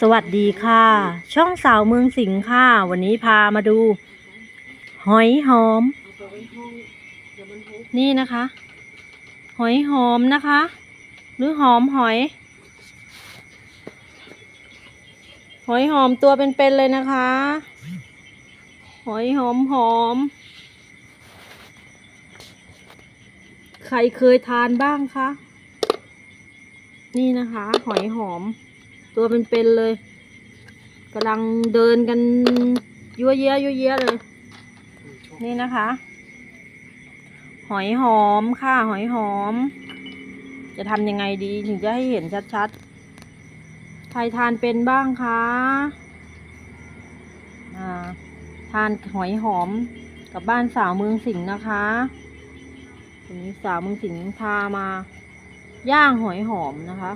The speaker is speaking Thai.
สวัสดีค่ะ ช่องสาวเมืองสิงห์ค่ะ วันนี้พามาดู หอยหอม นี่นะคะ หอยหอมนะคะ หรือหอมหอย หอยหอมตัวเป็นๆเลยนะคะ หอยหอมหอม ใครเคยทานบ้างคะนี่นะคะ หอยหอม ตัวเป็นๆเลยกำลังเดินกันยั่วเยี้ยยั่วเยี้ยเลย นี่นะคะ หอยหอมค่ะหอยหอม จะทำยังไงดีถึงจะให้เห็นชัดๆใครทานเป็นบ้างคะอ่าทานหอยหอมกับบ้านสาวเมืองสิงห์นะคะวันนี้สาวเมืองสิงห์พามา ย่างหอยหอมนะคะ